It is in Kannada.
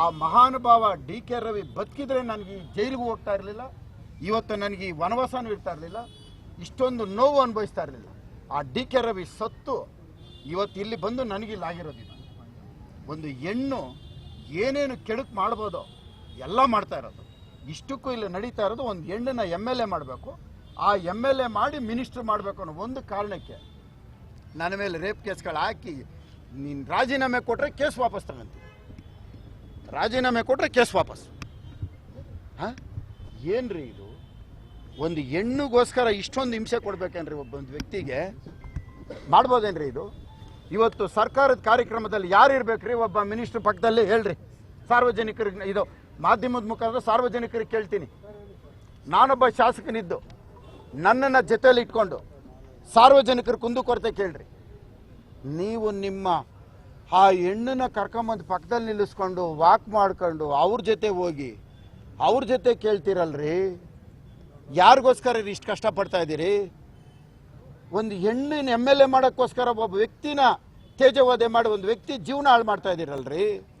ಆ ಮಹಾನುಭಾವ ಡಿ ಕೆ ರವಿ ಬದುಕಿದ್ರೆ ನನಗೆ ಈ ಜೈಲಿಗೂ ಹೋಗ್ತಾ ಇರಲಿಲ್ಲ, ಇವತ್ತು ನನಗೆ ಈ ವನವಾಸನೂ ಇರ್ತಾ ಇರಲಿಲ್ಲ, ಇಷ್ಟೊಂದು ನೋವು ಅನುಭವಿಸ್ತಾ ಇರಲಿಲ್ಲ. ಆ ಡಿ ಕೆ ರವಿ ಸತ್ತು, ಇವತ್ತು ಇಲ್ಲಿ ಬಂದು ನನಗೆ ಆಗಿರೋದಿಲ್ಲ ಒಂದು ಹೆಣ್ಣು ಏನೇನು ಕೆಡುಕು ಮಾಡ್ಬೋದೋ ಎಲ್ಲ ಮಾಡ್ತಾ ಇರೋದು. ಇಷ್ಟಕ್ಕೂ ಇಲ್ಲಿ ನಡೀತಾ ಇರೋದು ಒಂದು ಹೆಣ್ಣನ್ನ ಎಂ ಎಲ್ ಎ ಮಾಡಬೇಕು. ಆ ಎಂ ಎಲ್ ಎ ಮಾಡಿ ಮಿನಿಸ್ಟ್ರ್ ಮಾಡಬೇಕು ಅನ್ನೋ ಒಂದು ಕಾರಣಕ್ಕೆ ನನ್ನ ಮೇಲೆ ರೇಪ್ ಕೇಸ್ಗಳು ಹಾಕಿ ನೀನು ರಾಜೀನಾಮೆ ಕೊಟ್ಟರೆ ಕೇಸ್ ವಾಪಸ್ ತಗೊಂತೀವಿ ರಾಜೀನಾಮೆ ಕೊಟ್ಟರೆ ಕೇಸ್ ವಾಪಸ್. ಹಾಂ? ಏನ್ರಿ ಇದು? ಒಂದು ಹೆಣ್ಣಿಗೋಸ್ಕರ ಇಷ್ಟೊಂದು ಹಿಂಸೆ ಕೊಡ್ಬೇಕೇನ್ರಿ ಒಬ್ಬ ಒಂದು ವ್ಯಕ್ತಿಗೆ? ಮಾಡ್ಬೋದೇನ್ರಿ ಇದು? ಇವತ್ತು ಸರ್ಕಾರದ ಕಾರ್ಯಕ್ರಮದಲ್ಲಿ ಯಾರು ಇರ್ಬೇಕ್ರಿ? ಒಬ್ಬ ಮಿನಿಸ್ಟರ್ ಪಕ್ಕದಲ್ಲಿ ಹೇಳ್ರಿ. ಸಾರ್ವಜನಿಕರಿಗೆ ಇದು ಮಾಧ್ಯಮದ ಮುಖಾಂತರ ಸಾರ್ವಜನಿಕರಿಗೆ ಕೇಳ್ತೀನಿ. ನಾನೊಬ್ಬ ಶಾಸಕನಿದ್ದು. ನನ್ನನ್ನು ಜೊತೆಯಲ್ಲಿ ಇಟ್ಕೊಂಡು ಕುಂದು ಕುಂದುಕೊರತೆ ಕೇಳ್ರಿ. ನೀವು ನಿಮ್ಮ ಆ ಹೆಣ್ಣನ್ನ ಕರ್ಕೊಂಬಂದು ಪಕ್ಕದಲ್ಲಿ ನಿಲ್ಲಿಸ್ಕೊಂಡು ವಾಕ್ ಮಾಡ್ಕೊಂಡು ಅವ್ರ ಜೊತೆ ಹೋಗಿ, ಅವ್ರ ಜೊತೆ ಕೇಳ್ತೀರಲ್ರಿ? ಯಾರಿಗೋಸ್ಕರ ಇಷ್ಟು ಕಷ್ಟಪಡ್ತಾ ಇದ್ದೀರಿ? ಒಂದು ಹೆಣ್ಣಿನ ಎಂ ಎಲ್ ಎ ಮಾಡೋಕ್ಕೋಸ್ಕರ ಒಬ್ಬ ವ್ಯಕ್ತಿನ ತೇಜವಧೆ ಮಾಡಿ, ಒಂದು ವ್ಯಕ್ತಿ ಜೀವನ ಹಾಳು ಮಾಡ್ತಾ ಇದ್ದೀರಲ್ರಿ?